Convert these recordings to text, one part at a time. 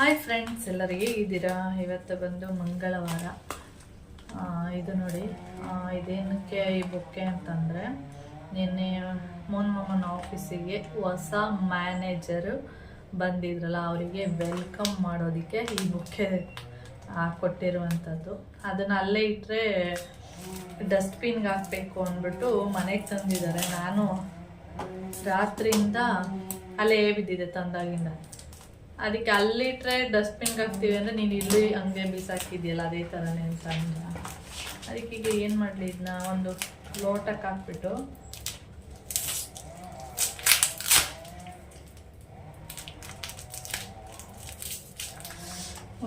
Hi friends ಎಲ್ಲರೂ ಹೇಗಿದ್ದೀರಾ ಇವತ್ತು ಬಂದು ಮಂಗಳವಾರ. ಇದು ನೋಡಿ ಇದೇನಕ್ಕೆ ಈ ಬೊಕ್ಕೆ ಅಂತಂದರೆ, ನಿನ್ನೆ ಮಾಮನ ಆಫೀಸಿಗೆ ಹೊಸ ಮ್ಯಾನೇಜರು ಬಂದಿದ್ರಲ್ಲ, ಅವರಿಗೆ ವೆಲ್ಕಮ್ ಮಾಡೋದಕ್ಕೆ ಈ ಬೊಕ್ಕೆ ಕೊಟ್ಟಿರುವಂಥದ್ದು. ಅದನ್ನು ಅಲ್ಲೇ ಇಟ್ಟರೆ ಡಸ್ಟ್ಬಿನ್ಗೆ ಹಾಕಬೇಕು ಅಂದ್ಬಿಟ್ಟು ಮನೆಗೆ ತಂದಿದ್ದಾರೆ. ನಾನು ರಾತ್ರಿಯಿಂದ ಅಲ್ಲೇ ಬಿದ್ದಿದೆ ತಂದಾಗಿಂದ. ಅದಕ್ಕೆ ಅಲ್ಲಿಟ್ರೆ ಡಸ್ಟ್ಬಿನ್ಗೆ ಹಾಕ್ತೀವಿ ಅಂದರೆ ನೀನು ಇಲ್ಲಿ ಹಂಗೆ ಬಿಸಾಕಿದ್ಯಲ್ಲ ಅದೇ ಥರನೇ ಅಂತ ಅಂದ ಅದಕ್ಕೆ ಈಗ ಏನು ಮಾಡಲಿ ಇದನ್ನ ಒಂದು ಲೋಟಕ್ಕೆ ಹಾಕ್ಬಿಟ್ಟು.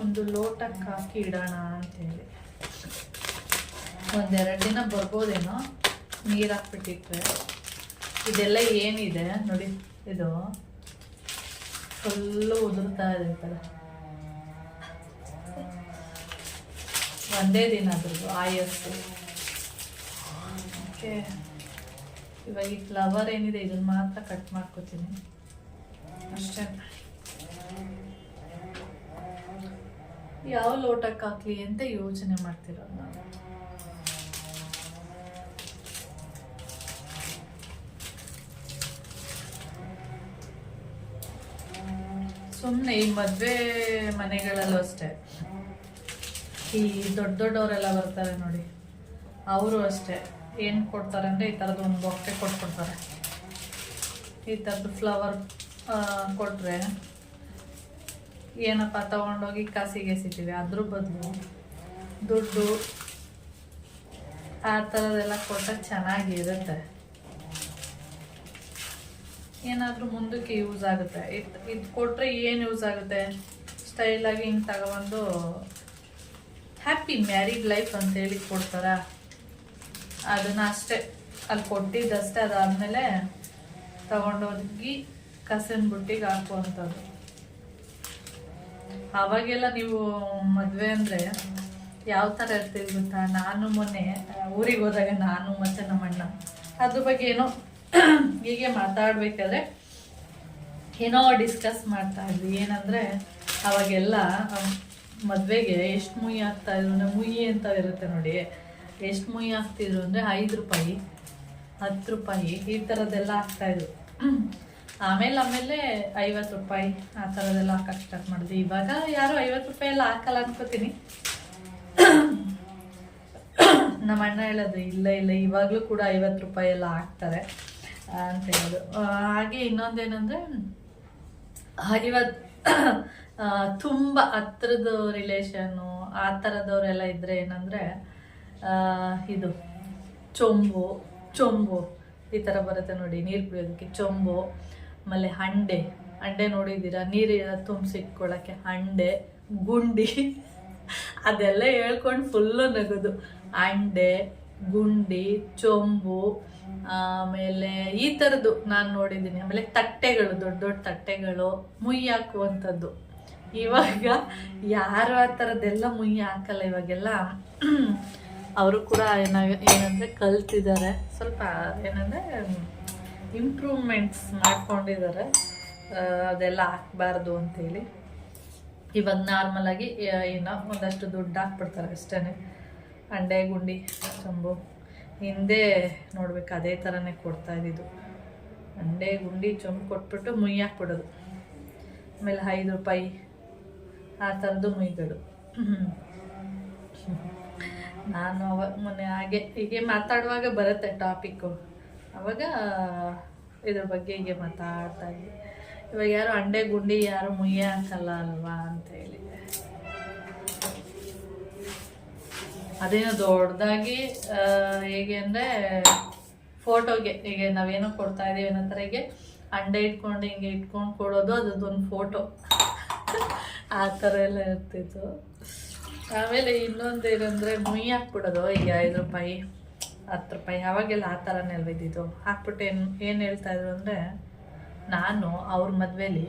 ಒಂದು ಲೋಟಕ್ಕೆ ಹಾಕಿ ಇಡೋಣ ಅಂತೇಳಿ. ಒಂದೆರಡು ದಿನ ಬರ್ಬೋದೇನೋ? ನೀರು ಹಾಕ್ಬಿಟ್ಟಿಟ್ರೆ. ಇದೆಲ್ಲ ಏನಿದೆ? ನೋಡಿ, ಇದು. ಫುಲ್ಲು ಉದುರ್ತಾ ಇದೆ ಈ ಒಂದೇ ದಿನ ಅದ್ರದ್ದು, ಆಯಸ್ಸು. ಓಕೆ. ಇವಾಗ ಈ ಫ್ಲವರ್ ಏನಿದೆ, ಇದನ್ನ ಮಾತ್ರ ಕಟ್ ಮಾಡ್ಕೋತೀನಿ. ಅಷ್ಟೇ. ಯಾವ ಲೋಟಕ್ಕೆ ಹಾಕ್ಲಿ ಅಂತ ಯೋಚನೆ ಮಾಡ್ತಿರೋದು ನಾನು ಸುಮ್ಮನೆ ಈ ಮದುವೆ ಮನೆಗಳಲ್ಲೂ ಅಷ್ಟೇ. ಈ ದೊಡ್ಡ ದೊಡ್ಡವರೆಲ್ಲ ಬರ್ತಾರೆ ನೋಡಿ. ಅವರು ಅಷ್ಟೇ. ಏನು ಕೊಡ್ತಾರೆ ಅಂದರೆ ಈ ಥರದ್ದು ಒಂದು ಬೊಕ್ಕೆ ಕೊಟ್ಕೊಡ್ತಾರೆ ಈ ಥರದ್ದು ಫ್ಲವರ್ ಕೊಟ್ಟರೆ ಏನಪ್ಪ, ತಗೊಂಡೋಗಿ ಕಾಸಿಗೆ ಎಸಿತೀವಿ. ಅದ್ರ ಬದಲು ದುಡ್ಡು ಆ ಥರದ್ದೆಲ್ಲ ಕೊಟ್ಟರೆ ಚೆನ್ನಾಗಿರುತ್ತೆ. ಏನಾದರೂ ಮುಂದಕ್ಕೆ ಯೂಸ್ ಆಗುತ್ತೆ. ಇದು ಇದು ಕೊಟ್ಟರೆ ಏನು ಯೂಸ್ ಆಗುತ್ತೆ? ಸ್ಟೈಲಾಗಿ ಹಿಂಗೆ ತಗೊಬಂದು ಹ್ಯಾಪಿ ಮ್ಯಾರಿಡ್ ಲೈಫ್ ಅಂತೇಳಿ ಕೊಡ್ತಾರ? ಅದನ್ನು ಅಷ್ಟೇ. ಅಲ್ಲಿ ಕೊಟ್ಟಿದ್ದಷ್ಟೇ, ಅದಾದಮೇಲೆ ತಗೊಂಡೋಗಿ ಕಸಿನ ಬುಟ್ಟಿಗೆ ಹಾಕುವಂಥದ್ದು. ಅವಾಗೆಲ್ಲ ನೀವು ಮದುವೆ ಅಂದರೆ ಯಾವ ಥರ ಇರ್ತೀವಿ ಗೊತ್ತಾ? ನಾನು ಮೊನ್ನೆ, ಊರಿಗೆ ಹೋದಾಗ ನಾನು ಮತ್ತು ನಮ್ಮ ಅಣ್ಣ ಅದ್ರ ಬಗ್ಗೆ ಏನೋ ಹೀಗೆ ಮಾತಾಡ್ಬೇಕಾದ್ರೆ ಏನೋ ಡಿಸ್ಕಸ್ ಮಾಡ್ತಾ ಇದ್ವಿ. ಏನಂದ್ರೆ ಅವಾಗೆಲ್ಲ ಮದುವೆಗೆ ಎಷ್ಟು ಮುಯಿ ಆಗ್ತಾ ಇದ್ರು ಅಂದ್ರೆ ಮುಯ್ಯಿ ಅಂತ ಇರುತ್ತೆ ನೋಡಿ. ಎಷ್ಟು ಮುಯಿ ಆಗ್ತಿದ್ರು ಅಂದ್ರೆ ಐದು ರೂಪಾಯಿ, ಹತ್ತು ರೂಪಾಯಿ ಈ ಥರದ್ದೆಲ್ಲ ಆಗ್ತಾಯಿದ್ರು ಆಮೇಲೆ ಆಮೇಲೆ ಐವತ್ತು ರೂಪಾಯಿ ಆ ಥರದ್ದೆಲ್ಲ ಹಾಕಕ್ಕೆ ಸ್ಟಾರ್ಟ್ ಮಾಡಿದ್ವಿ. ಇವಾಗ ಯಾರು ಐವತ್ತು ರೂಪಾಯಿ ಎಲ್ಲ ಹಾಕಲ್ಲ ಅನ್ಕೋತೀನಿ. ನಮ್ಮ ಅಣ್ಣ ಹೇಳೋದು, ಇಲ್ಲ ಇಲ್ಲ, ಇವಾಗಲೂ ಕೂಡ ಐವತ್ತು ರೂಪಾಯಿ ಎಲ್ಲ ಹಾಕ್ತಾರೆ. ಅಂತ ಹೇಳೋದು ಹಾಗೆ ಇನ್ನೊಂದೇನೆಂದರೆ ಇವತ್ತು ತುಂಬ ಹತ್ರದ ರಿಲೇಷನ್ನು ಆ ಥರದವರೆಲ್ಲ ಇದ್ದರೆ ಏನಂದರೆ ಇದು, ಚೊಂಬು ಚೊಂಬು ಈ ಥರ ಬರುತ್ತೆ ನೋಡಿ, ನೀರು ಕುಡಿಯೋದಕ್ಕೆ ಚೊಂಬು, ಆಮೇಲೆ ಹಂಡೆ. ಹಂಡೆ ನೋಡಿದ್ದೀರಾ? ನೀರು ತುಂಬಿಸಿಟ್ಕೊಳ್ಳೋಕ್ಕೆ ಹಂಡೆ, ಗುಂಡಿ, ಅದೆಲ್ಲ ಹೇಳ್ಕೊಂಡು ಫುಲ್ಲು ನಗೋದು. ಹಂಡೆ, ಗುಂಡಿ, ಚೊಂಬು ಆಮೇಲೆ ಈ ಥರದ್ದು ನಾನು ನೋಡಿದ್ದೀನಿ. ಆಮೇಲೆ ತಟ್ಟೆಗಳು, ದೊಡ್ಡ ದೊಡ್ಡ ತಟ್ಟೆಗಳು, ಮುಯ್ಯಿ ಹಾಕುವಂಥದ್ದು. ಇವಾಗ ಯಾರು ಆ ಥರದ್ದೆಲ್ಲ ಮುಯ್ಯಿ ಹಾಕಲ್ಲ, ಇವಾಗೆಲ್ಲ ಅವರು ಕೂಡ ಏನ, ಏನಂದರೆ ಕಲ್ತಿದ್ದಾರೆ. ಸ್ವಲ್ಪ ಏನಂದರೆ ಇಂಪ್ರೂವ್ಮೆಂಟ್ಸ್ ಮಾಡ್ಕೊಂಡಿದ್ದಾರೆ. ಅದೆಲ್ಲ ಹಾಕ್ಬಾರ್ದು ಅಂತೇಳಿ. ಇವಾಗ ನಾರ್ಮಲಾಗಿ ಏನೋ ಒಂದಷ್ಟು ದುಡ್ಡು ಹಾಕ್ಬಿಡ್ತಾರೆ ಅಷ್ಟೇ ಅಂಡೆ, ಗುಂಡಿ, ಚಂಬು. ಹಿಂದೆ ನೋಡ್ಬೇಕು, ಅದೇ ಥರನೇ ಕೊಡ್ತಾ ಇದ್ದಿದ್ದು. ಅಂಡೆ ಗುಂಡಿ ಚೊಂಬು ಕೊಟ್ಬಿಟ್ಟು ಮುಯ್ಯಿ ಹಾಕ್ಬಿಡೋದು. ಆಮೇಲೆ ಐದು ರೂಪಾಯಿ ಆ ಥರದ್ದು ಮುಯ್ಗಳು ನಾನು ಅವಾಗ ಮೊನ್ನೆ ಹಾಗೆ, ಹೀಗೆ ಮಾತಾಡುವಾಗ ಬರುತ್ತೆ ಟಾಪಿಕ್ಕು. ಅವಾಗ ಇದ್ರ ಬಗ್ಗೆ ಹೀಗೆ ಮಾತಾಡ್ತಾ ಇದ್ದೆ. ಇವಾಗ ಯಾರು ಅಂಡೆ ಗುಂಡಿ, ಯಾರು ಮುಯ್ಯ ಹಾಕಲ್ಲ ಅಲ್ವಾ ಅಂತ ಅದೇನೋ ದೊಡ್ಡದಾಗಿ ಹೇಗೆ ಅಂದರೆ, ಫೋಟೋಗೆ ಈಗ ನಾವೇನೋ ಕೊಡ್ತಾ ಇದ್ದೀವಿ ಅನ್ನೋ ಥರ ಹೀಗೆ ಅಂಡೆ ಇಟ್ಕೊಂಡು, ಹಿಂಗೆ ಇಟ್ಕೊಂಡು ಕೊಡೋದು ಅದೊಂದು ಫೋಟೋ. ಆ ಥರ ಎಲ್ಲ ಇರ್ತಿತ್ತು. ಆಮೇಲೆ ಇನ್ನೊಂದು ಏನಂದರೆ ಮುಯಿ ಹಾಕ್ಬಿಡೋದು. ಈಗ ಐದು ರೂಪಾಯಿ, ಹತ್ತು ರೂಪಾಯಿ, ಅವಾಗೆಲ್ಲ ಆ ಥರನೇ ಇದ್ದಿದ್ದು? ಹಾಕ್ಬಿಟ್ಟು ಏನು ಏನು ಹೇಳ್ತಾ ಇದ್ರು ಅಂದರೆ, ನಾನು ಅವ್ರ ಮದುವೆಲಿ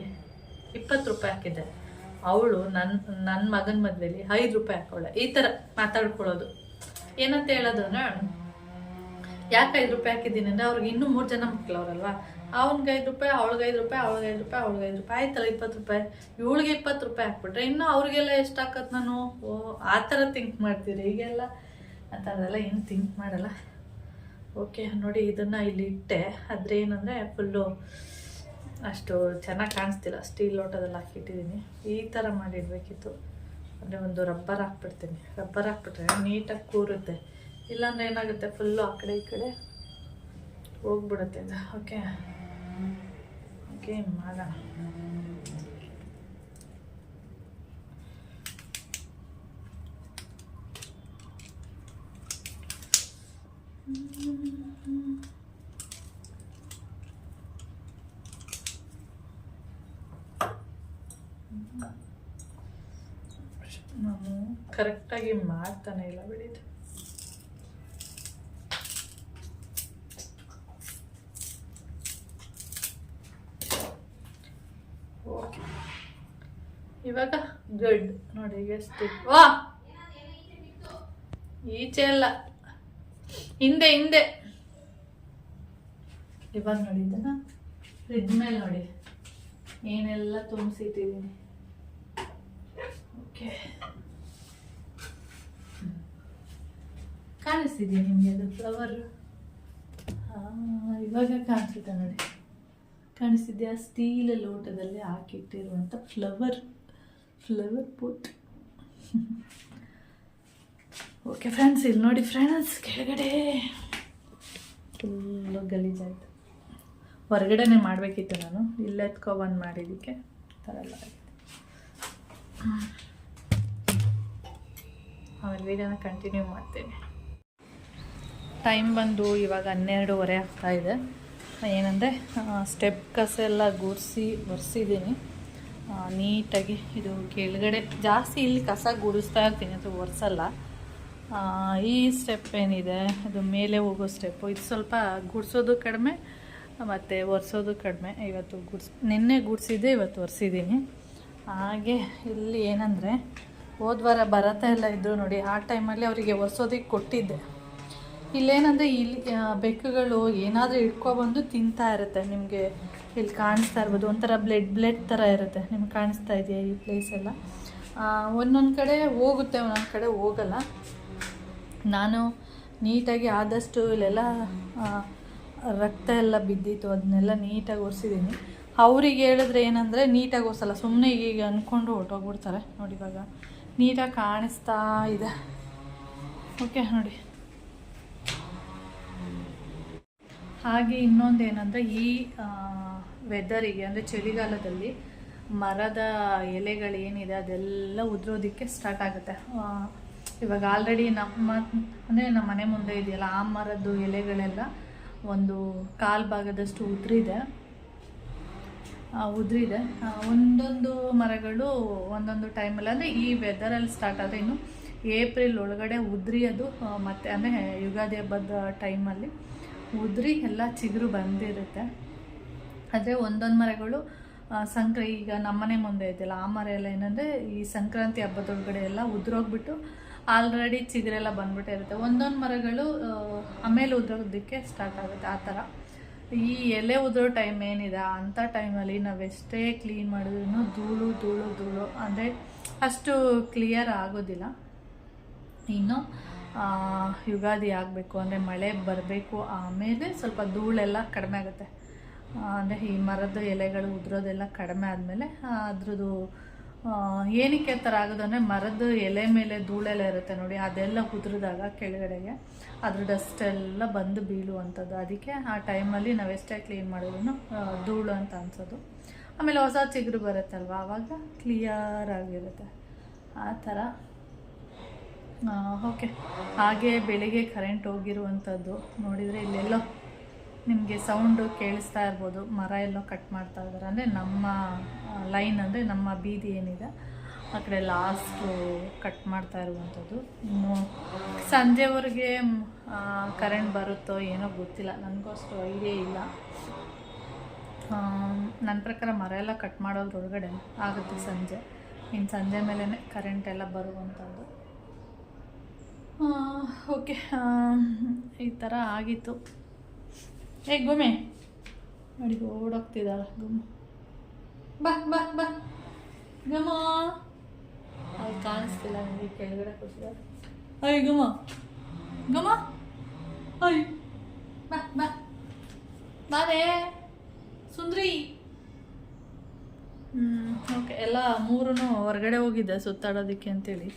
ಇಪ್ಪತ್ತು ರೂಪಾಯಿ ಹಾಕಿದ್ದೆ. ಅವಳು ನನ್ನ ನನ್ನ ಮಗನ ಮದುವೆಲಿ ಐದು ರೂಪಾಯಿ ಹಾಕೋಳೆ. ಈ ಥರ ಮಾತಾಡ್ಕೊಳ್ಳೋದು. ಏನಂತ ಹೇಳೋದು ಅಂದ್ರೆ, ಯಾಕೆ ಐದು ರೂಪಾಯಿ ಹಾಕಿದ್ದೀನಿ ಅಂದರೆ ಅವ್ರಿಗೆ ಇನ್ನೂ ಮೂರು ಜನ ಮಕ್ಕಳವ್ರಲ್ವಾ ಅವ್ನಿಗೆ ಐದು ರೂಪಾಯಿ, ಅವ್ಳಿಗೆ ಐದು ರೂಪಾಯಿ, ಅವ್ಳಿಗೆ ಐದು ರೂಪಾಯಿ, ಅವ್ಳಿಗೆ ಐದು ರೂಪಾಯಿ. ಆಯ್ತಲ್ಲ ಇಪ್ಪತ್ತು ರೂಪಾಯಿ. ಇವಳಿಗೆ ಇಪ್ಪತ್ತು ರೂಪಾಯಿ ಹಾಕ್ಬಿಟ್ರೆ ಇನ್ನು ಅವ್ರಿಗೆಲ್ಲ ಎಷ್ಟು ಹಾಕತ್ ನಾನು? ಓ, ಆ ಥರ ಥಿಂಕ್ ಮಾಡ್ತೀರಿ. ಈಗೆಲ್ಲ ಆ ಥರದೆಲ್ಲ ಏನು ಥಿಂಕ್ ಮಾಡಲ್ಲ. ಓಕೆ ನೋಡಿ, ಇದನ್ನು ಇಲ್ಲಿ ಇಟ್ಟೆ. ಆದರೆ ಏನಂದರೆ ಫುಲ್ಲು ಅಷ್ಟು ಚೆನ್ನಾಗಿ ಕಾಣಿಸ್ತಿಲ್ಲ. ಸ್ಟೀಲ್ ಲೋಟದಲ್ಲಿ ಹಾಕಿಟ್ಟಿದ್ದೀನಿ. ಈ ಥರ ಮಾಡಿಡಬೇಕಿತ್ತು. ಅಂದರೆ ಒಂದು ರಬ್ಬರ್ ಹಾಕ್ಬಿಡ್ತೀನಿ. ರಬ್ಬರ್ ಹಾಕ್ಬಿಟ್ರೆ ನೀಟಾಗಿ ಕೂರುತ್ತೆ. ಇಲ್ಲಾಂದ್ರೆ ಏನಾಗುತ್ತೆ? ಫುಲ್ಲು ಆ ಕಡೆ ಈ ಕಡೆ ಹೋಗ್ಬಿಡುತ್ತೆ ಇದು. ಓಕೆ ಓಕೆ ಮಾಡೋಣ ನಾನು ಕರೆಕ್ಟಾಗಿ ಮಾಡ್ತಾನೆ ಇಲ್ಲ ಬಿಡಿದು ಓಕೆ. ಇವಾಗ ಗಡ್ ನೋಡಿ ಎಷ್ಟು ವಾ! ಈಚೆ ಅಲ್ಲ ಹಿಂದೆ ಹಿಂದೆ. ಇವಾಗ ನೋಡಿ ಇದನ್ನ. ಫ್ರಿಜ್ ಮೇಲೆ ನೋಡಿ. ಏನೆಲ್ಲ ತುಂಬಿಸಿಟ್ಟಿದ್ದೀನಿ. ಓಕೆ. ಕಾಣಿಸ್ತಿದೆಯಾ ನಿಮಗೆ ಅದು ಫ್ಲವರ್ ಇವಾಗ ಕಾಣಿಸುತ್ತೆ ನೋಡಿ. ಕಾಣಿಸ್ತಿದ್ಯಾ? ಸ್ಟೀಲ್ ಲೋಟದಲ್ಲಿ ಹಾಕಿಟ್ಟಿರುವಂಥ flower flower pot okay friends ಇಲ್ಲಿ ನೋಡಿ ಫ್ರೆಂಡ್ಸ್ ಕೆಳಗಡೆ. ಫುಲ್ಲು ಗಲೀಜಾಯ್ತು. ಹೊರಗಡೆನೆ ಮಾಡಬೇಕಿತ್ತು ನಾನು. ಇಲ್ಲೆತ್ಕೊ ಬಂದು ಮಾಡಿದ್ದಕ್ಕೆ ಥರ ಎಲ್ಲ ಆಗಿದೆ. ಆಮೇಲೆ ವೀಡಿಯೋನ ಕಂಟಿನ್ಯೂ ಮಾಡ್ತೇನೆ. ಟೈಮ್ ಬಂದು ಇವಾಗ ಹನ್ನೆರಡೂವರೆ ಆಗ್ತಾ ಇದೆ. ಏನಂದರೆ ಸ್ಟೆಪ್ ಕಸ ಎಲ್ಲ ಗುಡಿಸಿ, ಒರೆಸಿದ್ದೀನಿ. ನೀಟಾಗಿ ಇದು ಕೆಳಗಡೆ ಜಾಸ್ತಿ ಇಲ್ಲಿ ಕಸ ಗುಡಿಸ್ತಾ ಇರ್ತೀನಿ, ಅದು ಒರೆಸಲ್ಲ. ಈ ಸ್ಟೆಪ್ ಏನಿದೆ, ಅದು ಮೇಲೆ ಹೋಗೋ ಸ್ಟೆಪ್ಪು ಇದು ಸ್ವಲ್ಪ ಗುಡಿಸೋದು ಕಡಿಮೆ, ಮತ್ತು ಒರೆಸೋದು ಕಡಿಮೆ. ಇವತ್ತು ಗುಡ್ಸ್, ನಿನ್ನೆ ಗುಡಿಸಿದ್ದೆ, ಇವತ್ತು ಒರೆಸಿದ್ದೀನಿ. ಹಾಗೆ ಇಲ್ಲಿ ಏನಂದರೆ, ಹೋದ್ವಾರ ಬರತ್ತಾ ಎಲ್ಲ ಇದ್ದರು ನೋಡಿ, ಆ ಟೈಮಲ್ಲಿ ಅವರಿಗೆ ಒರೆಸೋದಕ್ಕೆ ಕೊಟ್ಟಿದ್ದೆ. ಇಲ್ಲೇನಂದರೆ ಇಲ್ಲಿ ಬೆಕ್ಕುಗಳು ಏನಾದರೂ ಇಟ್ಕೊಬಂದು ತಿಂತಾ ಇರುತ್ತೆ. ನಿಮಗೆ ಇಲ್ಲಿ ಕಾಣಿಸ್ತಾ ಇರ್ಬೋದು. ಒಂಥರ ಬ್ಲೆಡ್ ಬ್ಲೆಡ್ ಥರ ಇರುತ್ತೆ. ನಿಮ್ಗೆ ಕಾಣಿಸ್ತಾ ಇದೆಯಾ ಈ ಪ್ಲೇಸ್ ಎಲ್ಲ? ಒಂದೊಂದು ಕಡೆ ಹೋಗುತ್ತೆ, ಒಂದೊಂದು ಕಡೆ ಹೋಗಲ್ಲ. ನಾನು ನೀಟಾಗಿ ಆದಷ್ಟು ಇಲ್ಲೆಲ್ಲ ರಕ್ತ ಎಲ್ಲ ಬಿದ್ದಿತ್ತು. ಅದನ್ನೆಲ್ಲ ನೀಟಾಗಿ ಒರೆಸಿದ್ದೀನಿ. ಅವ್ರಿಗೆ ಹೇಳಿದ್ರೆ ಏನಂದರೆ ನೀಟಾಗಿ ಒರೆಸಲ್ಲ. ಸುಮ್ಮನೆ ಈಗ ಅಂದ್ಕೊಂಡು ಹೊರ್ಟೋಗ್ಬಿಡ್ತಾರೆ. ನೋಡಿ ಇವಾಗ ನೀಟಾಗಿ ಕಾಣಿಸ್ತಾ ಇದೆ. ಓಕೆ, ನೋಡಿ. ಹಾಗೆ ಇನ್ನೊಂದು ಏನಂದರೆ ಈ ವೆದರಿಗೆ ಅಂದರೆ ಚಳಿಗಾಲದಲ್ಲಿ ಮರದ ಎಲೆಗಳು ಏನಿದೆ ಅದೆಲ್ಲ ಉದುರೋದಕ್ಕೆ ಸ್ಟಾರ್ಟ್ ಆಗುತ್ತೆ. ಇವಾಗ ಆಲ್ರೆಡಿ ನಮ್ಮ ಅಂದರೆ ನಮ್ಮ ಮನೆ ಮುಂದೆ ಇದೆಯಲ್ಲ ಆ ಮರದ್ದು ಎಲೆಗಳೆಲ್ಲ ಒಂದು ಕಾಲು ಭಾಗದಷ್ಟು ಉದುರಿದೆ. ಉದುರಿದೆ. ಒಂದೊಂದು ಮರಗಳು ಒಂದೊಂದು ಟೈಮಲ್ಲಿ ಅಂದರೆ ಈ ವೆದರಲ್ಲಿ ಸ್ಟಾರ್ಟ್ ಆದರೆ ಇನ್ನು ಏಪ್ರಿಲ್ ಒಳಗಡೆ ಉದುರಿ ಅದು ಆ, ಮತ್ತೆ ಅಂದರೆ ಯುಗಾದಿ ಹಬ್ಬದ ಟೈಮಲ್ಲಿ ಉದುರಿ ಎಲ್ಲ ಚಿಗುರು ಬಂದಿರುತ್ತೆ. ಆದರೆ ಒಂದೊಂದು ಮರಗಳು ಸಂಕ್ರ, ಈಗ ನಮ್ಮನೆ ಮುಂದೆ ಇದೆಯಲ್ಲ, ಆ ಮರ ಎಲ್ಲ ಏನಂದರೆ ಈ ಸಂಕ್ರಾಂತಿ ಹಬ್ಬದೊಳಗಡೆ ಎಲ್ಲ ಉದುರೋಗ್ಬಿಟ್ಟು ಆಲ್ರೆಡಿ ಚಿಗುರೆಲ್ಲ ಬಂದ್ಬಿಟ್ಟಿರುತ್ತೆ ಒಂದೊಂದು ಮರಗಳು ಆಮೇಲೆ ಉದುರೋದಕ್ಕೆ ಸ್ಟಾರ್ಟ್ ಆಗುತ್ತೆ. ಆ ಥರ. ಈ ಎಲೆ ಉದುರೋ ಟೈಮ್ ಏನಿದೆ ಅಂಥ ಟೈಮಲ್ಲಿ ನಾವು ಎಷ್ಟೇ ಕ್ಲೀನ್ ಮಾಡಿದ್ರು ಧೂಳು ಧೂಳು ಧೂಳು. ಅಂದರೆ ಅಷ್ಟು ಕ್ಲಿಯರ್ ಆಗೋದಿಲ್ಲ. ಇನ್ನು ಯುಗಾದಿ ಆಗಬೇಕು, ಅಂದರೆ ಮಳೆ ಬರಬೇಕು, ಆಮೇಲೆ ಸ್ವಲ್ಪ ಧೂಳೆಲ್ಲ ಕಡಿಮೆ ಆಗುತ್ತೆ. ಅಂದರೆ ಈ ಮರದ ಎಲೆಗಳು ಉದುರೋದೆಲ್ಲ ಕಡಿಮೆ ಆದಮೇಲೆ ಅದ್ರದ್ದು ಏನಕ್ಕೆ ಥರ ಆಗೋದು ಅಂದರೆ ಮರದ ಎಲೆ ಮೇಲೆ ಧೂಳೆಲ್ಲ ಇರುತ್ತೆ ನೋಡಿ, ಅದೆಲ್ಲ ಉದುರಿದಾಗ ಕೆಳಗಡೆಗೆ ಅದ್ರ ಡಸ್ಟ್ ಎಲ್ಲ ಬಂದು ಬೀಳುವಂಥದ್ದು. ಅದಕ್ಕೆ ಆ ಟೈಮಲ್ಲಿ ನಾವು ಎಷ್ಟೇ ಕ್ಲೀನ್ ಮಾಡಿದ್ರು ಧೂಳು ಅಂತ ಅನ್ಸೋದು. ಆಮೇಲೆ ಹೊಸ ಚಿಗುರು ಬರುತ್ತಲ್ವ ಆವಾಗ ಕ್ಲಿಯರ್ ಆಗಿರುತ್ತೆ. ಆ ಥರ. ಓಕೆ. ಹಾಗೆ ಬೆಳಿಗ್ಗೆ ಕರೆಂಟ್ ಹೋಗಿರುವಂಥದ್ದು ನೋಡಿದರೆ ಇಲ್ಲೆಲ್ಲೋ ನಿಮಗೆ ಸೌಂಡು ಕೇಳಿಸ್ತಾ ಇರ್ಬೋದು. ಮರ ಎಲ್ಲೋ ಕಟ್ ಮಾಡ್ತಾ ಇದ್ದಾರೆ ಅಂದರೆ ನಮ್ಮ ಲೈನ್ ಅಂದರೆ ನಮ್ಮ ಬೀದಿ ಏನಿದೆ, ಆ ಕಡೆ ಲಾಸ್ಟು ಕಟ್ ಮಾಡ್ತಾ ಇರುವಂಥದ್ದು ಇನ್ನು ಸಂಜೆವರೆಗೆ ಕರೆಂಟ್ ಬರುತ್ತೋ ಏನೋ ಗೊತ್ತಿಲ್ಲ. ನನಗೂ ಅಷ್ಟು ಐಡಿಯಾ ಇಲ್ಲ ನನ್ನ ಪ್ರಕಾರ ಮರ ಎಲ್ಲ ಕಟ್ ಮಾಡೋದ್ರೊಳಗಡೆ ಆಗುತ್ತೆ ಸಂಜೆ. ಇನ್ನು ಸಂಜೆ ಮೇಲೇ ಕರೆಂಟ್ ಎಲ್ಲ ಬರುವಂಥದ್ದು ಓಕೆ ಈ ಥರ ಆಗಿತ್ತು. ಏ ಗುಮೆ ನೋಡಿ ಓಡೋಗ್ತಿದ್ದಾಳ ಗುಮ್ಮ. ಬಾ ಬಾ ಬಾ. ಗಮ ಅಲ್ಲಿ ಕಾಣಿಸ್ತಿಲ್ಲ, ನನಗೆ ಕೆಳಗಡೆ ಕೂತಿದ್ದಾರೆ ಅಯ್ಯ ಗಮ ಗಮ ಅಯ್ಯ. ಬಾ ಬಾ. ಬಾರೇ ಸುಂದ್ರಿ. ಓಕೆ. ಎಲ್ಲ ಮೂರೂ ಹೊರಗಡೆ ಹೋಗಿದ್ದೆ ಸುತ್ತಾಡೋದಕ್ಕೆ ಅಂತೇಳಿ.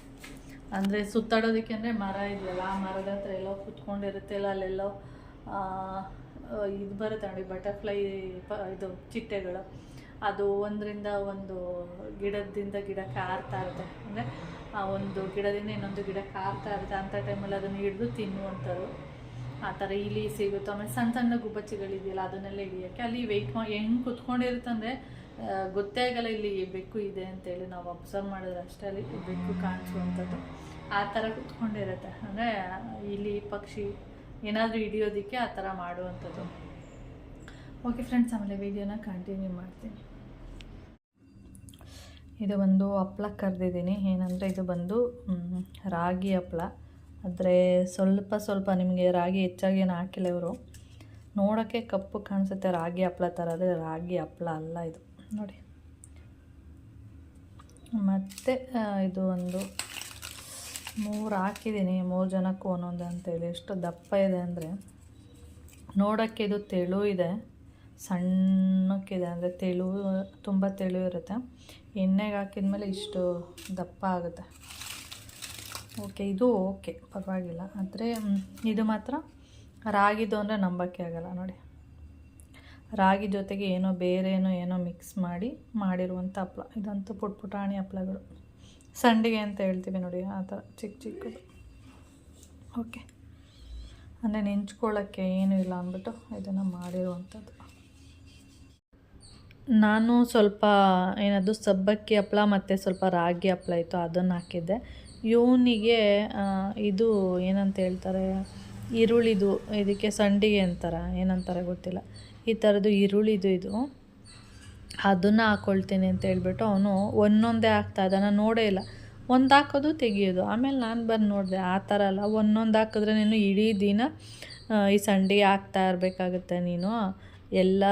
ಅಂದರೆ ಸುತ್ತಾಡೋದಕ್ಕೆ ಅಂದರೆ ಮರ ಇದೆಯಲ್ಲ, ಆ ಮರದ ಹತ್ರ ಎಲ್ಲೋ ಕುತ್ಕೊಂಡಿರುತ್ತೆ ಇಲ್ಲ ಅಲ್ಲೆಲ್ಲೋ ಇದು ಬರುತ್ತೆ ನೋಡಿ ಬಟರ್ಫ್ಲೈ ಪ, ಇದು ಚಿಟ್ಟೆಗಳು. ಅದು ಒಂದರಿಂದ ಒಂದು ಗಿಡದಿಂದ ಗಿಡಕ್ಕೆ ಹಾರ್ತಾ ಇರುತ್ತೆ. ಅಂದರೆ ಆ ಒಂದು ಗಿಡದಿಂದ ಇನ್ನೊಂದು ಗಿಡಕ್ಕೆ ಹಾರ್ತಾ ಇರುತ್ತೆ. ಅಂಥ ಟೈಮಲ್ಲಿ ಅದನ್ನು ಹಿಡಿದು ತಿನ್ನುವಂಥದ್ದು. ಆ ಥರ ಇಲಿ ಸಿಗುತ್ತೆ. ಆಮೇಲೆ ಸಣ್ಣ ಸಣ್ಣ ಗುಬ್ಬಚ್ಚಿಗಳಿದೆಯಲ್ಲ, ಅದನ್ನೆಲ್ಲ ಹಿಡಿಯೋಕ್ಕೆ ಅಲ್ಲಿ ವೆಯ್ಟ್ ಮಾಡಿ ಹೆಂಗೆ ಕುತ್ಕೊಂಡಿರುತ್ತಂದರೆ ಗೊತ್ತೇ ಆಗಲ್ಲ ಇಲ್ಲಿ ಬೆಕ್ಕು ಇದೆ ಅಂತೇಳಿ ನಾವು ಅಬ್ಸರ್ವ್ ಮಾಡಿದ್ರೆ ಅಷ್ಟೇ ಅಲ್ಲಿ ಬೆಕ್ಕು ಕಾಣಿಸುವಂಥದ್ದು. ಆ ಥರ ಕುತ್ಕೊಂಡಿರುತ್ತೆ. ಅಂದರೆ ಇಲ್ಲಿ ಪಕ್ಷಿ ಏನಾದರೂ ಹಿಡಿಯೋದಕ್ಕೆ ಆ ಥರ ಮಾಡುವಂಥದ್ದು. ಓಕೆ ಫ್ರೆಂಡ್ಸ್ ಆಮೇಲೆ ವಿಡಿಯೋನ ಕಂಟಿನ್ಯೂ ಮಾಡ್ತೀನಿ. ಇದು ಒಂದು ಹಪ್ಳ ಕರೆದಿದ್ದೀನಿ. ಏನಂದರೆ ಇದು ಬಂದು ರಾಗಿ ಹಪ್ಳ. ಆದರೆ ಸ್ವಲ್ಪ ಸ್ವಲ್ಪ ನಿಮಗೆ ರಾಗಿ ಹೆಚ್ಚಾಗಿ ಏನು ಹಾಕಿಲ್ಲ ಇವರು. ನೋಡೋಕ್ಕೆ ಕಪ್ಪು ಕಾಣಿಸುತ್ತೆ ರಾಗಿ ಹಪ್ಳ ಥರ. ಆದರೆ ರಾಗಿ ಹಪ್ಳ ಅಲ್ಲ ಇದು. ನೋಡಿ. ಮತ್ತು ಇದು ಒಂದು ಮೂರು ಹಾಕಿದ್ದೀನಿ, ಮೂರು ಜನಕ್ಕೂ ಒಂದೊಂದು ಅಂತೇಳಿ ಎಷ್ಟು ದಪ್ಪ ಇದೆ ಅಂದರೆ ನೋಡೋಕ್ಕೆ ಇದು ತೆಳು ಇದೆ, ಸಣ್ಣಕ್ಕಿದೆ ಅಂದರೆ ತೆಳು, ತುಂಬ ತೆಳು ಇರುತ್ತೆ. ಎಣ್ಣೆಗೆ ಹಾಕಿದ್ಮೇಲೆ ಇಷ್ಟು ದಪ್ಪ ಆಗುತ್ತೆ. ಓಕೆ, ಇದು ಓಕೆ, ಪರವಾಗಿಲ್ಲ. ಆದರೆ ಇದು ಮಾತ್ರ ರಾಗಿದ್ದು ಅಂದರೆ ನಂಬಕ್ಕೆ ಆಗಲ್ಲ, ನೋಡಿ. ರಾಗಿ ಜೊತೆಗೆ ಏನೋ ಬೇರೆ ಏನೋ ಏನೋ ಮಿಕ್ಸ್ ಮಾಡಿ ಮಾಡಿರುವಂಥ ಹಪ್ಳ. ಇದಂತೂ ಪುಟ್ ಪುಟಾಣಿ ಹಪ್ಳಗಳು. ಸಂಡಿಗೆ ಅಂತ ಹೇಳ್ತೀವಿ ನೋಡಿ, ಆ ಥರ ಚಿಕ್ಕ ಚಿಕ್ಕದು. ಓಕೆ ಅಂದರೆ ನೆಂಚ್ಕೊಳ್ಳೋಕ್ಕೆ ಏನೂ ಇಲ್ಲ ಅಂದ್ಬಿಟ್ಟು ಇದನ್ನು ಮಾಡಿರುವಂಥದ್ದು. ನಾನು ಸ್ವಲ್ಪ ಏನದು, ಸಬ್ಬಕ್ಕಿ ಹಪ್ಪಳ ಮತ್ತು ಸ್ವಲ್ಪ ರಾಗಿ ಹಪ್ಪಳ ಇತ್ತು, ಅದನ್ನು ಹಾಕಿದ್ದೆ. ಇವನಿಗೆ ಇದು ಏನಂತ ಹೇಳ್ತಾರೆ, ಈರುಳ್ಳಿದು, ಇದಕ್ಕೆ ಸಂಡಿಗೆ ಅಂತಾರ, ಏನಂತಾರೆ ಗೊತ್ತಿಲ್ಲ. ಈ ಥರದ್ದು ಈರುಳ್ಳಿದು ಇದು. ಅದನ್ನು ಹಾಕ್ಕೊಳ್ತೀನಿ ಅಂತ ಹೇಳ್ಬಿಟ್ಟು ಅವನು ಒಂದೊಂದೇ ಹಾಕ್ತಾ ನಾನು ನೋಡೇ ಇಲ್ಲ. ಒಂದು ಹಾಕೋದು, ತೆಗಿಯೋದು. ಆಮೇಲೆ ನಾನು ಬಂದು ನೋಡಿದೆ, ಆ ಥರ ಅಲ್ಲ. ಒಂದೊಂದು ಹಾಕಿದ್ರೆ ನೀನು ಇಡೀ ದಿನ ಈ ಸಂಡಿ ಹಾಕ್ತಾ ಇರಬೇಕಾಗುತ್ತೆ ನೀನು. ಎಲ್ಲ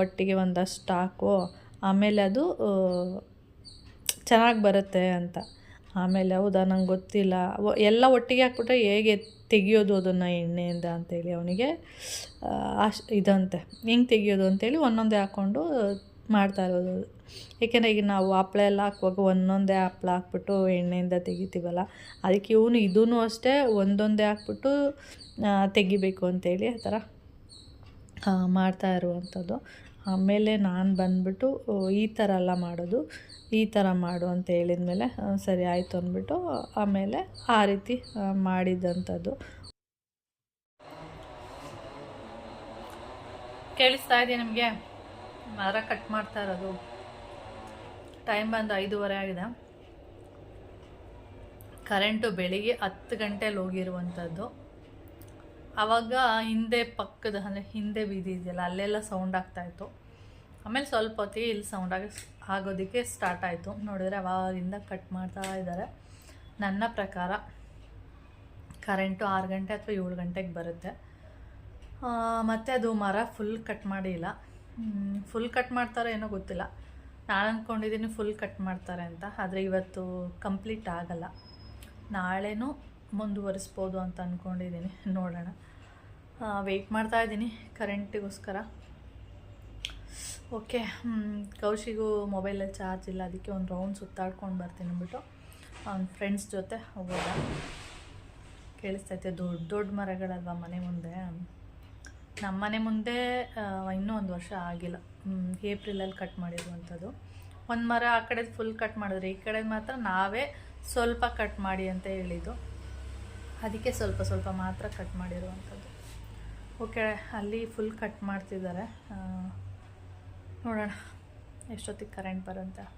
ಒಟ್ಟಿಗೆ ಒಂದಷ್ಟು ಹಾಕು. ಆಮೇಲೆ ಅದು ಚೆನ್ನಾಗಿ ಬರುತ್ತೆ ಅಂತ. ಆಮೇಲೆ ಹೌದಾ, ನಂಗೆ ಗೊತ್ತಿಲ್ಲ. ಎಲ್ಲ ಒಟ್ಟಿಗೆ ಹಾಕ್ಬಿಟ್ರೆ ಹೇಗೆ ತೆಗಿಯೋದು ಅದನ್ನು ಎಣ್ಣೆಯಿಂದ ಅಂತೇಳಿ ಅವನಿಗೆ ಅಷ್ಟು ಇದಂತೆ. ಹೆಂಗೆ ತೆಗಿಯೋದು ಅಂತೇಳಿ ಒಂದೊಂದೇ ಹಾಕ್ಕೊಂಡು ಮಾಡ್ತಾ ಇರೋದು. ಏಕೆಂದರೆ ಈಗ ನಾವು ಹಪ್ಳ ಎಲ್ಲ ಹಾಕುವಾಗ ಒಂದೊಂದೇ ಹಪ್ಳ ಹಾಕ್ಬಿಟ್ಟು ಎಣ್ಣೆಯಿಂದ ತೆಗಿತೀವಲ್ಲ, ಅದಕ್ಕೆ ಇವನು ಇದೂ ಅಷ್ಟೇ ಒಂದೊಂದೇ ಹಾಕ್ಬಿಟ್ಟು ತೆಗಿಬೇಕು ಅಂತೇಳಿ ಆ ಥರ ಮಾಡ್ತಾ ಇರುವಂಥದ್ದು. ಆಮೇಲೆ ನಾನು ಬಂದ್ಬಿಟ್ಟು ಈ ಥರ ಎಲ್ಲ ಮಾಡೋದು. ಈ ಥರ ಮಾಡು ಅಂತ ಹೇಳಿದ್ಮೇಲೆ ಮೇಲೆ ಸರಿ ಆಯಿತು ಅಂದ್ಬಿಟ್ಟು, ಆಮೇಲೆ ಆ ರೀತಿ ಮಾಡಿದಂಥದ್ದು. ಕೇಳಿಸ್ತಾ ಇದೆಯಾ ನಿಮಗೆ? ಮರ ಕಟ್ ಮಾಡ್ತಾ ಇರೋದು. ಟೈಮ್ ಬಂದು ಐದೂವರೆ ಆಗಿದೆ. ಕರೆಂಟು ಬೆಳಿಗ್ಗೆ ಹತ್ತು ಗಂಟೆಲಿ ಹೋಗಿರುವಂಥದ್ದು. ಆವಾಗ ಹಿಂದೆ ಪಕ್ಕದ, ಅಂದರೆ ಹಿಂದೆ ಬೀದಿ ಇದೆಯಲ್ಲ, ಅಲ್ಲೆಲ್ಲ ಸೌಂಡ್ ಆಗ್ತಾಯಿತ್ತು ಆಮೇಲೆ ಸ್ವಲ್ಪ ಹೊತ್ತಿಗೆ ಇಲ್ಲಿ ಸೌಂಡ್ ಆಗಿ ಆಗೋದಕ್ಕೆ ಸ್ಟಾರ್ಟ್ ಆಯಿತು. ನೋಡಿದ್ರೆ ಅವಾಗಿಂದ ಕಟ್ ಮಾಡ್ತಾ ಇದ್ದಾರೆ ನನ್ನ ಪ್ರಕಾರ ಕರೆಂಟು ಆರು ಗಂಟೆ ಅಥವಾ ಏಳು ಗಂಟೆಗೆ ಬರುತ್ತೆ. ಮತ್ತು ಅದು ಮರ ಫುಲ್ ಕಟ್ ಮಾಡಿಲ್ಲ. ಫುಲ್ ಕಟ್ ಮಾಡ್ತಾರೋ ಏನೋ ಗೊತ್ತಿಲ್ಲ. ನಾನು ಅಂದ್ಕೊಂಡಿದ್ದೀನಿ ಫುಲ್ ಕಟ್ ಮಾಡ್ತಾರೆ ಅಂತ. ಆದರೆ ಇವತ್ತು ಕಂಪ್ಲೀಟ್ ಆಗಲ್ಲ. ನಾಳೆನೂ ಮುಂದುವರಿಸ್ಬೋದು ಅಂತ ಅಂದ್ಕೊಂಡಿದ್ದೀನಿ ನೋಡೋಣ. ವೆಯ್ಟ್ ಮಾಡ್ತಾ ಇದ್ದೀನಿ ಕರೆಂಟಿಗೋಸ್ಕರ ಓಕೆ ಕೌಶಿಗೂ ಮೊಬೈಲಲ್ಲಿ ಚಾರ್ಜ್ ಇಲ್ಲ, ಅದಕ್ಕೆ ಒಂದು ರೌಂಡ್ ಸುತ್ತಾಡ್ಕೊಂಡು ಬರ್ತೀನಿ ಅಂದ್ಬಿಟ್ಟು, ಅವ್ನ ಫ್ರೆಂಡ್ಸ್ ಜೊತೆ ಹೋಗೋದ ಕೇಳಿಸ್ತೈತೆ ದೊಡ್ಡ ದೊಡ್ಡ ಮರಗಳಲ್ವ ಮನೆ ಮುಂದೆ? ನಮ್ಮ ಮನೆ ಮುಂದೆ ಇನ್ನೂ ಒಂದು ವರ್ಷ ಆಗಿಲ್ಲ. ಏಪ್ರಿಲಲ್ಲಿ ಕಟ್ ಮಾಡಿರುವಂಥದ್ದು. ಒಂದು ಮರ ಆ ಕಡೆ ಫುಲ್ ಕಟ್ ಮಾಡಿದ್ರೆ. ಈ ಕಡೆ ಮಾತ್ರ ನಾವೇ ಸ್ವಲ್ಪ ಕಟ್ ಮಾಡಿ ಅಂತ ಹೇಳಿದ್ದು. ಅದಕ್ಕೆ ಸ್ವಲ್ಪ ಸ್ವಲ್ಪ ಮಾತ್ರ ಕಟ್ ಮಾಡಿರುವಂಥದ್ದು. ಓಕೆ, ಅಲ್ಲಿ ಫುಲ್ ಕಟ್ ಮಾಡ್ತಿದ್ದಾರೆ. ನೋಡೋಣ. ಎಷ್ಟೊತ್ತಿಗೆ ಕರೆಂಟ್ ಬರುತ್ತೆ?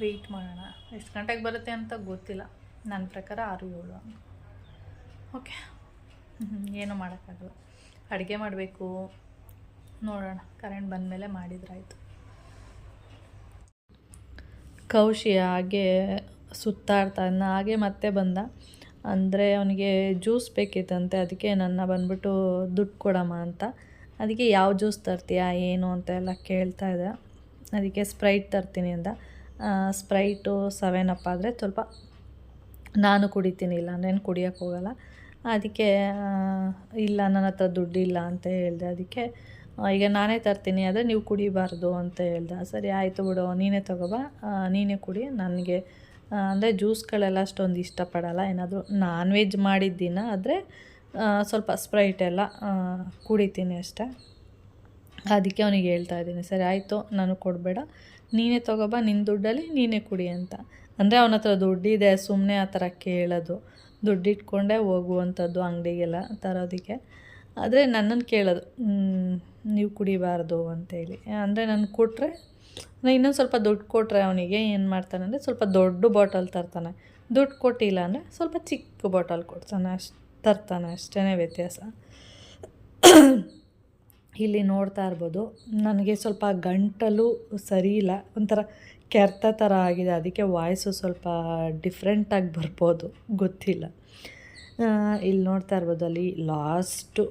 ವೆಯ್ಟ್ ಮಾಡೋಣ. ಎಷ್ಟು ಗಂಟೆಗೆ ಬರುತ್ತೆ ಅಂತ ಗೊತ್ತಿಲ್ಲ. ನನ್ನ ಪ್ರಕಾರ ಆರು, ಏಳು ಓಕೆ ಏನೂ ಮಾಡೋಕ್ಕಾಗಲ್ಲ. ಅಡುಗೆ ಮಾಡಬೇಕು. ನೋಡೋಣ. ಕರೆಂಟ್ ಬಂದಮೇಲೆ ಮಾಡಿದ್ರಾಯಿತು. ಕೌಶಿ ಹಾಗೆ ಸುತ್ತಾಡ್ತಾ ಹಾಗೆ ಮತ್ತೆ ಬಂದ. ಅಂದರೆ ಅವನಿಗೆ ಜ್ಯೂಸ್ ಬೇಕಿತ್ತಂತೆ. ಅದಕ್ಕೆ ನನ್ನ ಬಂದ್ಬಿಟ್ಟು ದುಡ್ಡು ಕೊಡಮ್ಮ ಅಂತ. ಅದಕ್ಕೆ ಯಾವ ಜ್ಯೂಸ್ ತರ್ತೀಯಾ, ಏನು ಅಂತ ಎಲ್ಲ ಕೇಳ್ತಾ ಇದೆ ಅದಕ್ಕೆ ಸ್ಪ್ರೈಟ್ ತರ್ತೀನಿ ಅಂತ ಸ್ಪ್ರೈಟು ಸೆವೆನ್ ಅಪ್ ಆದರೆ ಸ್ವಲ್ಪ ನಾನು ಕುಡಿತೀನಿ, ಇಲ್ಲ ಅಂದ್ರೇನು ಕುಡಿಯೋಕ್ಕೆ ಹೋಗಲ್ಲ. ಅದಕ್ಕೆ ಇಲ್ಲ, ನನ್ನ ಹತ್ರ ದುಡ್ಡಿಲ್ಲ ಅಂತ ಹೇಳಿದೆ. ಅದಕ್ಕೆ ಈಗ ನಾನೇ ತರ್ತೀನಿ, ಆದರೆ ನೀವು ಕುಡಿಬಾರ್ದು ಅಂತ ಹೇಳ್ದೆ. ಸರಿ, ಆಯಿತು ಬಿಡು, ನೀನೇ ತಗೋಬ. ನೀನೇ ಕುಡಿ, ನನಗೆ ಅಂದರೆ ಜ್ಯೂಸ್ಗಳೆಲ್ಲ ಅಷ್ಟೊಂದು ಇಷ್ಟಪಡಲ್ಲ. ಏನಾದರೂ ನಾನ್ ವೆಜ್ ಮಾಡಿದ್ದಿನ, ಆದರೆ ಸ್ವಲ್ಪ ಸ್ಪ್ರೈಟ್ ಎಲ್ಲ ಕುಡಿತೀನಿ ಅಷ್ಟೇ. ಅದಕ್ಕೆ ಅವನಿಗೆ ಹೇಳ್ತಾ ಇದ್ದೀನಿ ಸರಿ ಆಯಿತು ನಾನು ಕೊಡಬೇಡ. ನೀನೇ ತೊಗೊಬ ನಿನ್ನ ದುಡ್ಡಲ್ಲಿ ನೀನೇ ಕುಡಿ ಅಂತ. ಅಂದರೆ ಅವನ ಹತ್ರ ದುಡ್ಡಿದೆ ಸುಮ್ಮನೆ ಆ ಥರ ಕೇಳೋದು. ದುಡ್ಡಿಟ್ಕೊಂಡೇ ಹೋಗುವಂಥದ್ದು ಅಂಗಡಿಗೆಲ್ಲ ತರೋದಕ್ಕೆ. ಆದರೆ ನನ್ನನ್ನು ಕೇಳೋದು "ಹ್ಮ್, ನೀವು ಕುಡಿಬಾರ್ದು ಅಂತೇಳಿ. ಅಂದರೆ ನಾನು ಕೊಟ್ಟರೆ ನಾನು ಇನ್ನೊಂದು ಸ್ವಲ್ಪ ದುಡ್ಡು ಕೊಟ್ಟರೆ ಅವನಿಗೆ ಏನು ಮಾಡ್ತಾನೆ ಅಂದರೆ ಸ್ವಲ್ಪ ದೊಡ್ಡ ಬಾಟಲ್ ತರ್ತಾನೆ. ದುಡ್ಡು ಕೊಟ್ಟಿಲ್ಲ ಅಂದರೆ ಸ್ವಲ್ಪ ಚಿಕ್ಕ ಬಾಟಲ್ ಕೊಡ್ತಾನೆ ಅಷ್ಟು. ತರ್ತಾನೆ ಅಷ್ಟೇ ವ್ಯತ್ಯಾಸ. ಇಲ್ಲಿ ನೋಡ್ತಾ ಇರ್ಬೋದು, ನನಗೆ ಸ್ವಲ್ಪ ಗಂಟಲು ಸರಿ ಇಲ್ಲ, ಒಂಥರ ಕೆರ್ತ ಥರ ಆಗಿದೆ, ಅದಕ್ಕೆ ವಾಯ್ಸು ಸ್ವಲ್ಪ ಡಿಫ್ರೆಂಟಾಗಿ ಬರ್ಬೋದು, ಗೊತ್ತಿಲ್ಲ. ಇಲ್ಲಿ ನೋಡ್ತಾ ಇರ್ಬೋದು, ಅಲ್ಲಿ ಲಾಸ್ಟು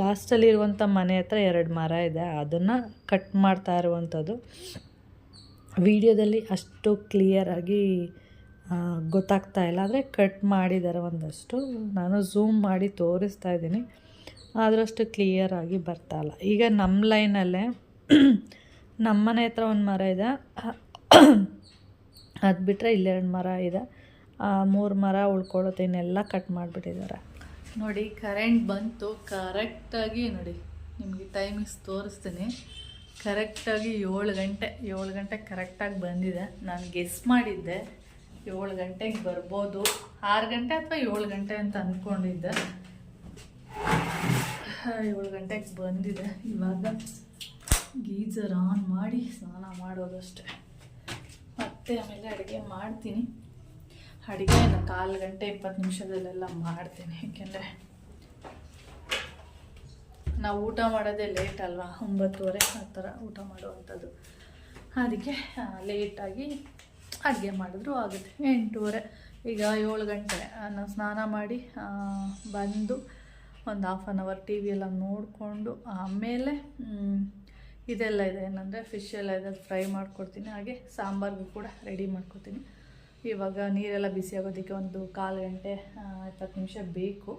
ಲಾಸ್ಟಲ್ಲಿರುವಂಥ ಮನೆ ಹತ್ರ ಎರಡು ಮರ ಇದೆ, ಅದನ್ನು ಕಟ್ ಮಾಡ್ತಾ ಇರುವಂಥದ್ದು. ವಿಡಿಯೋದಲ್ಲಿ ಅಷ್ಟು ಕ್ಲಿಯರಾಗಿ ಗೊತ್ತಾಗ್ತಾ ಇಲ್ಲ. ಆದರೆ ಕಟ್ ಮಾಡಿದ್ದಾರೆ ಒಂದಷ್ಟು. ನಾನು ಝೂಮ್ ಮಾಡಿ ತೋರಿಸ್ತಾ ಇದ್ದೀನಿ. ಆದರಷ್ಟು ಕ್ಲಿಯರಾಗಿ ಬರ್ತಾ ಇಲ್ಲ. ಈಗ ನಮ್ಮ ಲೈನಲ್ಲೇ ನಮ್ಮನೆ ಹತ್ರ ಒಂದು ಮರ ಇದೆ. ಅದು ಬಿಟ್ಟರೆ ಇಲ್ಲೆರಡು ಮರ ಇದೆ. ಮೂರು ಮರ ಉಳ್ಕೊಳ್ಳುತ್ತೆ. ಇನ್ನೆಲ್ಲ ಕಟ್ ಮಾಡಿಬಿಟ್ಟಿದ್ದಾರೆ. ನೋಡಿ ಕರೆಂಟ್ ಬಂತು. ಕರೆಕ್ಟಾಗಿ ನೋಡಿ, ನಿಮಗೆ ಟೈಮಿಂಗ್ಸ್ ತೋರಿಸ್ತೀನಿ. ಕರೆಕ್ಟಾಗಿ ಏಳು ಗಂಟೆ ಏಳು ಗಂಟೆ ಕರೆಕ್ಟಾಗಿ ಬಂದಿದೆ. ನಾನು ಗೆಸ್ ಮಾಡಿದ್ದೆ. ಏಳು ಗಂಟೆಗೆ ಬರ್ಬೋದು. ಆರು ಗಂಟೆ ಅಥವಾ ಏಳು ಗಂಟೆ ಅಂತ ಅಂದ್ಕೊಂಡಿದ್ದೆ ಏಳು ಗಂಟೆಗೆ ಬಂದಿದೆ. ಇವಾಗ ಗೀಜರ್ ಆನ್ ಮಾಡಿ ಸ್ನಾನ ಮಾಡೋದಷ್ಟೇ ಮತ್ತೆ ಆಮೇಲೆ ಅಡುಗೆ ಮಾಡ್ತೀನಿ. ಅಡುಗೆ ಕಾಲು ಗಂಟೆ ಇಪ್ಪತ್ತು ನಿಮಿಷದಲ್ಲೆಲ್ಲ ಮಾಡ್ತೀನಿ. ಏಕೆಂದರೆ ನಾವು ಊಟ ಮಾಡೋದೇ ಲೇಟ್ ಅಲ್ವಾ? ಒಂಬತ್ತುವರೆ ಆ ಥರ ಊಟ ಮಾಡುವಂಥದ್ದು. ಅದಕ್ಕೆ ಲೇಟಾಗಿ ಅಡುಗೆ ಮಾಡಿದ್ರು ಆಗುತ್ತೆ. ಎಂಟೂವರೆ, ಈಗ ಏಳು ಗಂಟೆ, ನಾನು ಸ್ನಾನ ಮಾಡಿ ಬಂದು ಒಂದು ಹಾಫ್ ಆನ್ ಅವರ್ ಟಿ ವಿಯೆಲ್ಲ ನೋಡಿಕೊಂಡು ಆಮೇಲೆ ಇದೆಲ್ಲ ಇದೆ. ಏನಂದರೆ ಫಿಶ್ ಎಲ್ಲ ಇದೆ ಫ್ರೈ ಮಾಡ್ಕೊಡ್ತೀನಿ. ಹಾಗೆ ಸಾಂಬಾರ್ಗೂ ಕೂಡ ರೆಡಿ ಮಾಡ್ಕೊತೀನಿ. ಇವಾಗ ನೀರೆಲ್ಲ ಬಿಸಿ ಆಗೋದಕ್ಕೆ ಒಂದು ಕಾಲು ಗಂಟೆ ಇಪ್ಪತ್ತು ನಿಮಿಷ ಬೇಕು.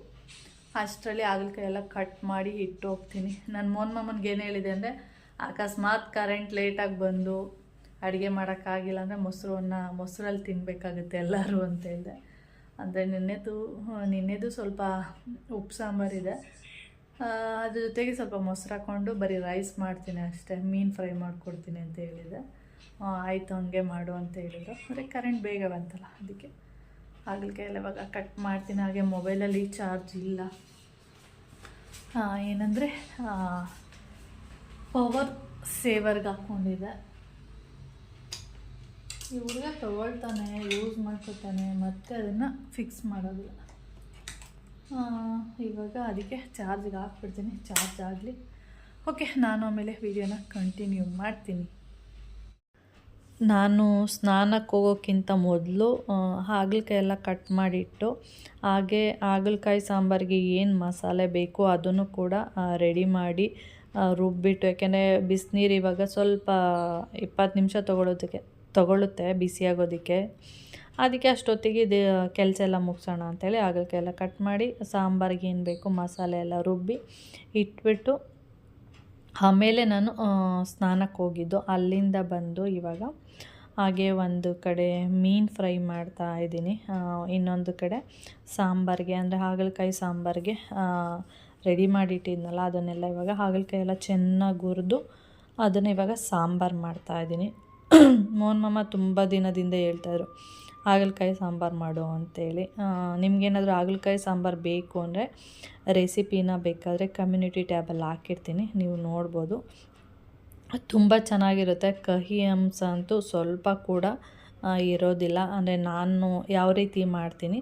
ಅಷ್ಟರಲ್ಲಿ ಹಾಗಲಕಾಯಿ ಎಲ್ಲ ಕಟ್ ಮಾಡಿ ಇಟ್ಟು ಹೋಗ್ತೀನಿ. ನನ್ನ ಮೊನ್ ಮಮ್ಮನಿಗೆ ಏನು ಹೇಳಿದೆ ಅಂದರೆ, ಅಕಸ್ಮಾತ್ ಕರೆಂಟ್ ಲೇಟಾಗಿ ಬಂದು ಅಡುಗೆ ಮಾಡೋಕ್ಕಾಗಿಲ್ಲ ಅಂದರೆ ಮೊಸರನ್ನ ಮೊಸರಲ್ಲಿ ತಿನ್ನಬೇಕಾಗುತ್ತೆ ಎಲ್ಲರೂ ಅಂತ ಹೇಳಿದೆ. ಅಂದರೆ ನಿನ್ನೆದು ನಿನ್ನೆದು ಸ್ವಲ್ಪ ಉಪ್ಪು ಸಾಂಬಾರಿದೆ ಅದ್ರ ಜೊತೆಗೆ ಸ್ವಲ್ಪ ಮೊಸರು ಹಾಕ್ಕೊಂಡು ಬರೀ ರೈಸ್ ಮಾಡ್ತೀನಿ ಅಷ್ಟೇ, ಮೀನು ಫ್ರೈ ಮಾಡಿಕೊಡ್ತೀನಿ ಅಂತ ಹೇಳಿದೆ. ಆಯಿತು ಹಂಗೆ ಮಾಡು ಅಂತ ಹೇಳಿದ್ರು. ಅಂದರೆ ಕರೆಂಟ್ ಬೇಗ ಬಂತಲ್ಲ ಅದಕ್ಕೆ. ಹಾಗಲಕಾಯಿ ಎಲ್ಲ ಇವಾಗ ಕಟ್ ಮಾಡ್ತೀನಿ, ಹಾಗೆ ಮೊಬೈಲಲ್ಲಿ ಚಾರ್ಜ್ ಇಲ್ಲ. ಏನಂದರೆ ಪವರ್ ಸೇವರ್ಗೆ ಹಾಕ್ಕೊಂಡಿದ್ದೆ ಈ ಹುಡುಗ ತಗೊಳ್ತಾನೆ ಯೂಸ್ ಮಾಡ್ಕೊತಾನೆ, ಮತ್ತೆ ಅದನ್ನು ಫಿಕ್ಸ್ ಮಾಡೋದಿಲ್ಲ. ಇವಾಗ ಅದಕ್ಕೆ ಚಾರ್ಜ್ಗೆ ಹಾಕ್ಬಿಡ್ತೀನಿ ಚಾರ್ಜ್ ಆಗಲಿ. ಓಕೆ ನಾನು ಆಮೇಲೆ ವಿಡಿಯೋನ ಕಂಟಿನ್ಯೂ ಮಾಡ್ತೀನಿ. ನಾನು ಸ್ನಾನಕ್ಕೆ ಹೋಗೋಕ್ಕಿಂತ ಮೊದಲು ಹಾಗಲಕಾಯಿ ಎಲ್ಲ ಕಟ್ ಮಾಡಿಟ್ಟು, ಹಾಗೆ ಹಾಗಲಕಾಯಿ ಸಾಂಬಾರಿಗೆ ಏನು ಮಸಾಲೆ ಬೇಕೋ ಅದನ್ನು ಕೂಡ ರೆಡಿ ಮಾಡಿ ರುಬ್ಬಿಟ್ಟು, ಯಾಕೆಂದರೆ ಬಿಸಿನೀರು ಇವಾಗ ಸ್ವಲ್ಪ ಇಪ್ಪತ್ತು ನಿಮಿಷ ತೊಗೊಳೋದಕ್ಕೆ. ತೊಗೊಳುತ್ತೆ ಬಿಸಿಯಾಗೋದಕ್ಕೆ ಅದಕ್ಕೆ ಅಷ್ಟೊತ್ತಿಗೆ ಇದು ಕೆಲಸ ಎಲ್ಲ ಮುಗಿಸೋಣ ಅಂಥೇಳಿ ಹಾಗಲಕಾಯಿ ಎಲ್ಲ ಕಟ್ ಮಾಡಿ, ಸಾಂಬಾರಿಗೆ ಏನು ಬೇಕು ಮಸಾಲೆ ಎಲ್ಲ ರುಬ್ಬಿ ಇಟ್ಬಿಟ್ಟು, ಆಮೇಲೆ ನಾನು ಸ್ನಾನಕ್ಕೆ ಹೋಗಿದ್ದು. ಅಲ್ಲಿಂದ ಬಂದು ಇವಾಗ ಹಾಗೆ ಒಂದು ಕಡೆ ಮೀನು ಫ್ರೈ ಮಾಡ್ತಾ ಇದ್ದೀನಿ. ಇನ್ನೊಂದು ಕಡೆ ಸಾಂಬಾರಿಗೆ, ಅಂದರೆ ಹಾಗಲಕಾಯಿ ಸಾಂಬಾರಿಗೆ ರೆಡಿ ಮಾಡಿಟ್ಟಿದ್ನಲ್ಲ, ಅದನ್ನೆಲ್ಲ ಇವಾಗ ಹಾಗಲಕಾಯಿ ಎಲ್ಲ ಚೆನ್ನಾಗಿ ಹುರಿದು ಅದನ್ನು ಇವಾಗ ಸಾಂಬಾರು ಮಾಡ್ತಾ ಇದ್ದೀನಿ. ಮೋಹನ್ ಮಾಮ ತುಂಬ ದಿನದಿಂದ ಹೇಳ್ತಾಯಿದ್ರು, ಹಾಗಲಕಾಯಿ ಸಾಂಬಾರು ಮಾಡು ಅಂತೇಳಿ. ನಿಮಗೇನಾದರೂ ಹಾಗಲಕಾಯಿ ಸಾಂಬಾರು ಬೇಕು ಅಂದರೆ ರೆಸಿಪಿನ ಬೇಕಾದರೆ ಕಮ್ಯುನಿಟಿ ಟ್ಯಾಬಲ್ಲಿ ಹಾಕಿರ್ತೀನಿ, ನೀವು ನೋಡ್ಬೋದು. ತುಂಬ ಚೆನ್ನಾಗಿರುತ್ತೆ, ಕಹಿ ಅಂಶ ಅಂತೂ ಸ್ವಲ್ಪ ಕೂಡ ಇರೋದಿಲ್ಲ. ಅಂದರೆ ನಾನು ಯಾವ ರೀತಿ ಮಾಡ್ತೀನಿ,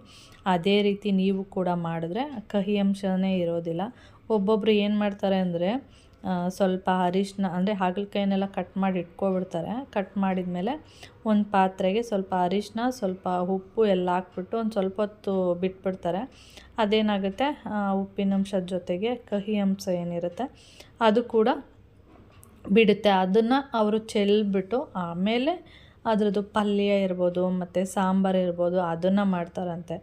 ಅದೇ ರೀತಿ ನೀವು ಕೂಡ ಮಾಡಿದ್ರೆ ಕಹಿ ಅಂಶನೇ ಇರೋದಿಲ್ಲ. ಒಬ್ಬೊಬ್ಬರು ಏನು ಮಾಡ್ತಾರೆ ಅಂದರೆ ಸ್ವಲ್ಪ ಅರಿಶಿನ, ಅಂದರೆ ಹಾಗಲಕಾಯಿನೆಲ್ಲ ಕಟ್ ಮಾಡಿ ಇಟ್ಕೊಬಿಡ್ತಾರೆ. ಕಟ್ ಮಾಡಿದ್ಮೇಲೆ ಒಂದು ಪಾತ್ರೆಗೆ ಸ್ವಲ್ಪ ಅರಿಶಿನ, ಸ್ವಲ್ಪ ಉಪ್ಪು ಎಲ್ಲ ಹಾಕ್ಬಿಟ್ಟು ಒಂದು ಸ್ವಲ್ಪ ಹೊತ್ತು ಬಿಟ್ಬಿಡ್ತಾರೆ. ಅದೇನಾಗುತ್ತೆ? ಉಪ್ಪಿನಂಶದ ಜೊತೆಗೆ ಕಹಿ ಅಂಶ ಏನಿರುತ್ತೆ, ಅದು ಕೂಡ ಬಿಡುತ್ತೆ. ಅದನ್ನು ಅವರು ಚೆಲ್ಬಿಟ್ಟು ಆಮೇಲೆ ಅದರದ್ದು ಪಲ್ಯ ಇರ್ಬೋದು, ಮತ್ತು ಸಾಂಬಾರು ಇರ್ಬೋದು, ಅದನ್ನು ಮಾಡ್ತಾರಂತೆ.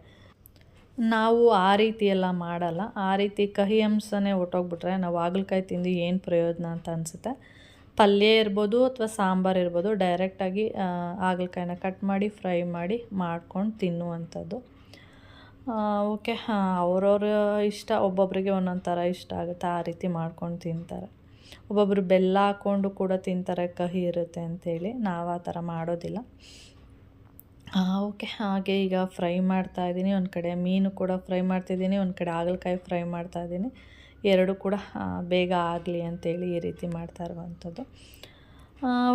ನಾವು ಆ ರೀತಿ ಎಲ್ಲ ಮಾಡಲ್ಲ. ಆ ರೀತಿ ಕಹಿ ಅಂಶನೇ ಹೊಟ್ಟೋಗ್ಬಿಟ್ರೆ ನಾವು ಹಾಗಲಕಾಯಿ ತಿಂದು ಏನು ಪ್ರಯೋಜನ ಅಂತ ಅನಿಸುತ್ತೆ. ಪಲ್ಯ ಇರ್ಬೋದು ಅಥವಾ ಸಾಂಬಾರು ಇರ್ಬೋದು ಡೈರೆಕ್ಟಾಗಿ ಹಾಗಲಕಾಯಿನ ಕಟ್ ಮಾಡಿ ಫ್ರೈ ಮಾಡಿ ಮಾಡ್ಕೊಂಡು ತಿನ್ನುವಂಥದ್ದು. ಓಕೆ ಅವ್ರವ್ರ ಇಷ್ಟ ಒಬ್ಬೊಬ್ಬರಿಗೆ ಒಂದೊಂದು ಥರ ಇಷ್ಟ ಆಗುತ್ತೆ, ಆ ರೀತಿ ಮಾಡ್ಕೊಂಡು ತಿಂತಾರೆ. ಒಬ್ಬೊಬ್ಬರು ಬೆಲ್ಲ ಹಾಕ್ಕೊಂಡು ಕೂಡ ತಿಂತಾರೆ, ಕಹಿ ಇರುತ್ತೆ ಅಂಥೇಳಿ ನಾವು ಆ ಥರ ಮಾಡೋದಿಲ್ಲ. ಓಕೆ. ಹಾಗೆ ಈಗ ಫ್ರೈ ಮಾಡ್ತಾ ಇದ್ದೀನಿ. ಒಂದು ಕಡೆ ಮೀನು ಕೂಡ ಫ್ರೈ ಮಾಡ್ತಿದ್ದೀನಿ ಒಂದು ಕಡೆ ಹಾಗಲಕಾಯಿ ಫ್ರೈ ಮಾಡ್ತಾ ಇದ್ದೀನಿ. ಎರಡು ಕೂಡ ಬೇಗ ಆಗಲಿ ಅಂತೇಳಿ ಈ ರೀತಿ ಮಾಡ್ತಾ ಇರುವಂಥದ್ದು.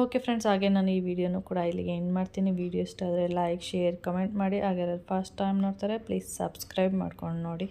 ಓಕೆ ಫ್ರೆಂಡ್ಸ್, ಹಾಗೆ ನಾನು ಈ ವಿಡಿಯೋನು ಕೂಡ ಇಲ್ಲಿಗೆ ಎಂಡ್ ಮಾಡ್ತೀನಿ. ವಿಡಿಯೋ ಇಷ್ಟ ಆದರೆ ಲೈಕ್, ಶೇರ್, ಕಮೆಂಟ್ ಮಾಡಿ. ಹಾಗೆ ಫಸ್ಟ್ ಟೈಮ್ ನೋಡ್ತಾರೆ, ಪ್ಲೀಸ್ ಸಬ್ಸ್ಕ್ರೈಬ್ ಮಾಡ್ಕೊಂಡು ನೋಡಿ.